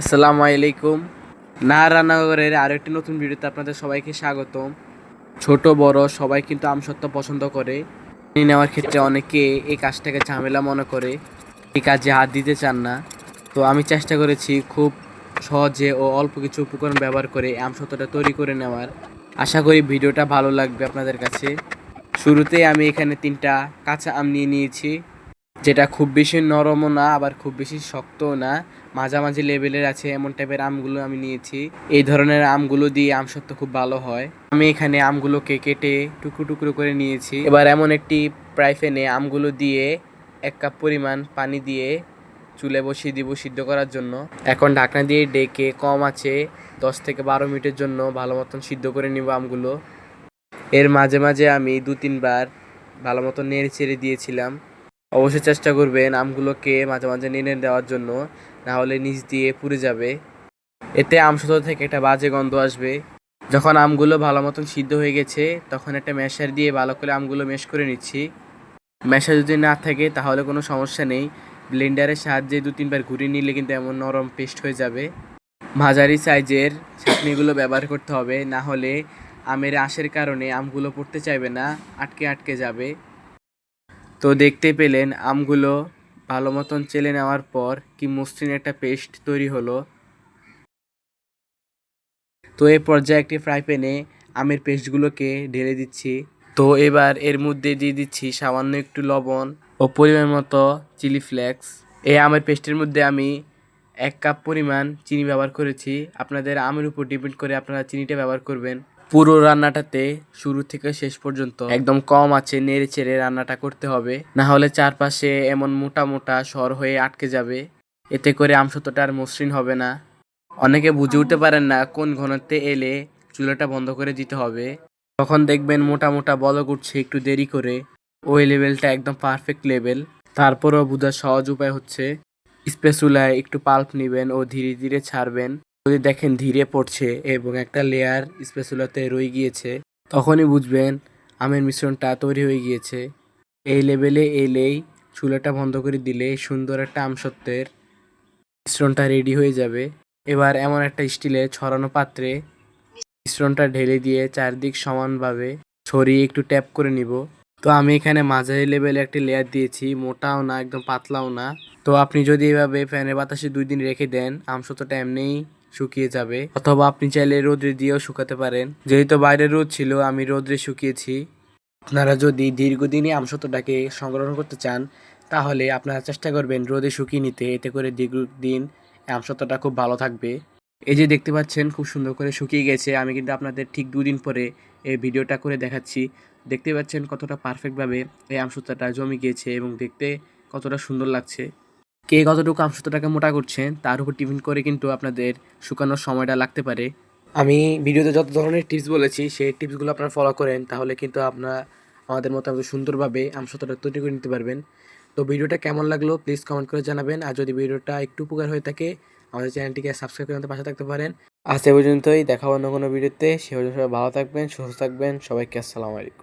আসসালামু আলাইকুম। না রান্নাঘরের আরও একটি নতুন ভিডিওতে আপনাদের সবাইকে স্বাগতম। ছোট, বড়, সবাই কিন্তু আমসত্ত্ব পছন্দ করে। নেওয়ার ক্ষেত্রে অনেকে এই কাজটাকে ঝামেলা মনে করে, এই কাজে হাত দিতে চান না। তো আমি চেষ্টা করেছি খুব সহজে ও অল্প কিছু উপকরণ ব্যবহার করে আমসত্ত্বটা তৈরি করে নেওয়ার। আশা করি ভিডিওটা ভালো লাগবে আপনাদের কাছে। শুরুতেই আমি এখানে তিনটা কাঁচা আম নিয়ে নিয়েছি। যেটা খুব বেশি নরমও না, আবার খুব বেশি শক্তও না। মাঝামাঝি লেভেলের আছে, এমন টাইপের আমগুলো আমি নিয়েছি। এই ধরনের আমগুলো দিয়ে আমসত্ত্ব খুব ভালো হয়। আমি এখানে আমগুলোকে কেটে টুকরো টুকরো করে নিয়েছি। এবার এমন একটি প্রাইফেনে আমগুলো দিয়ে এক কাপ পরিমাণ পানি দিয়ে চুলে বসিয়ে দিব সিদ্ধ করার জন্য। এখন ঢাকনা দিয়ে ডেকে কম আছে, দশ থেকে বারো মিনিটের জন্য ভালো মতন সিদ্ধ করে নিব আমগুলো। এর মাঝে মাঝে আমি দু তিনবার ভালো মতো নেড়ে চেড়ে দিয়েছিলাম। অবশ্যই চেষ্টা করবেন আমগুলোকে মাঝে মাঝে নেড়ে দেওয়ার জন্য না হলে নিচ দিয়ে পুড়ে যাবে। এতে আম আমসত্ব থেকে একটা বাজে গন্ধ আসবে। যখন আমগুলো ভালো মতন সিদ্ধ হয়ে গেছে, তখন একটা ম্যাশার দিয়ে ভালো করে আমগুলো মেশ করে নিচ্ছি। ম্যাশার যদি না থাকে, তাহলে কোনো সমস্যা নেই। ব্লেন্ডারের সাহায্যে দু তিনবার ঘুরিয়ে নিলে কিন্তু এমন নরম পেস্ট হয়ে যাবে। মাঝারি সাইজের ছাঁকনিগুলো ব্যবহার করতে হবে না হলে আমের আঁশের কারণে আমগুলো পড়তে চাইবে না, আটকে আটকে যাবে। তো দেখতে পেলেন আমগুলো ভালো মতন চেলে নেওয়ার পর কি মসৃণ একটা পেস্ট তৈরি হলো। তো এই পর্যায়ে একটি ফ্রাই প্যানে আমের পেস্টগুলোকে ঢেলে দিচ্ছি। তো এবার এর মধ্যে দিয়ে দিচ্ছি সামান্য একটু লবণ ও পরিমাণ মতো চিলি ফ্লেক্স। এই আমের পেস্টের মধ্যে আমি এক কাপ পরিমাণ চিনি ব্যবহার করেছি। আপনাদের আমের উপর ডিপেন্ড করে আপনারা চিনিটা ব্যবহার করবেন। পুরো রান্নাটাতে শুরু থেকে শেষ পর্যন্ত একদম কম আছে, নেড়ে চেড়ে রান্নাটা করতে হবে। না হলে চারপাশে এমন মোটা মোটা সর হয়ে আটকে যাবে। এতে করে আমসত্বটা আর মসৃণ হবে না। অনেকে বুঝে উঠতে পারেন না কোন ঘনত্বে এলে চুলাটা বন্ধ করে দিতে হবে। তখন দেখবেন মোটা মোটা বলক উঠছে একটু দেরি করে। ওই লেভেলটা একদম পারফেক্ট লেভেল। তারপরও বোঝার সহজ উপায় হচ্ছে, স্পেসুলায় একটু পাল্প নেবেন ও ধীরে ধীরে ছাড়বেন। যদি দেখেন ধীরে পড়ছে এবং একটা লেয়ার স্পেসুলাতে রয়ে গিয়েছে, তখনই বুঝবেন আমের মিশ্রণটা তৈরি হয়ে গিয়েছে। এই লেভেলে এলেই চুলাটা বন্ধ করে দিলে সুন্দর একটা আমসত্ত্বের মিশ্রণটা রেডি হয়ে যাবে। এবার এমন একটা স্টিলে ছড়ানো পাত্রে মিশ্রণটা ঢেলে দিয়ে চারদিক সমানভাবে ছড়িয়ে একটু ট্যাপ করে নিব। তো আমি এখানে মাঝারি লেভেলে একটি লেয়ার দিয়েছি, মোটাও না, একদম পাতলাও না। তো আপনি যদি এভাবে ফ্যানের বাতাসে দুই দিন রেখে দেন আমসত্বটা এমনিই শুকিয়ে যাবে। অথবা আপনি চাইলে রোদ্রে দিয়েও শুকাতে পারেন। যেহেতু বাইরে রোদ ছিল, আমি রোদ্রে শুকিয়েছি। আপনারা যদি দীর্ঘদিনই আমসত্বটাকে সংগ্রহ করতে চান, তাহলে আপনারা চেষ্টা করবেন রোদে শুকিয়ে নিতে। এতে করে দীর্ঘদিন আমসত্বটা খুব ভালো থাকবে। এই যে দেখতে পাচ্ছেন, খুব সুন্দর করে শুকিয়ে গেছে। আমি কিন্তু আপনাদের ঠিক দুদিন পরে এই ভিডিওটা করে দেখাচ্ছি। দেখতে পাচ্ছেন কতটা পারফেক্টভাবে এই আমসত্বটা জমে গিয়েছে এবং দেখতে কতটা সুন্দর লাগছে। কে কতটুকু আমসত্বটাকে মোটা করছেন তার উপর টিফিন করে কিন্তু আপনাদের শুকানোর সময়টা লাগতে পারে। আমি ভিডিওতে যত ধরনের টিপস বলেছি, সেই টিপসগুলো আপনারা ফলো করেন, তাহলে কিন্তু আপনারা আমাদের মতো সুন্দরভাবে আমসত্বটা তৈরি করে নিতে পারবেন। তো ভিডিওটা কেমন লাগল প্লিজ কমেন্ট করে জানাবেন। আর যদি ভিডিওটা একটু উপকার হয়ে থাকে, আমাদের চ্যানেলটিকে সাবস্ক্রাইব করে পাশে থাকতে পারেন। আজ এ পর্যন্তই, দেখা অন্য কোনো ভিডিওতে। সে পর্যন্ত সবাই ভালো থাকবেন, সুস্থ থাকবেন। সবাইকে আসসালামু আলাইকুম।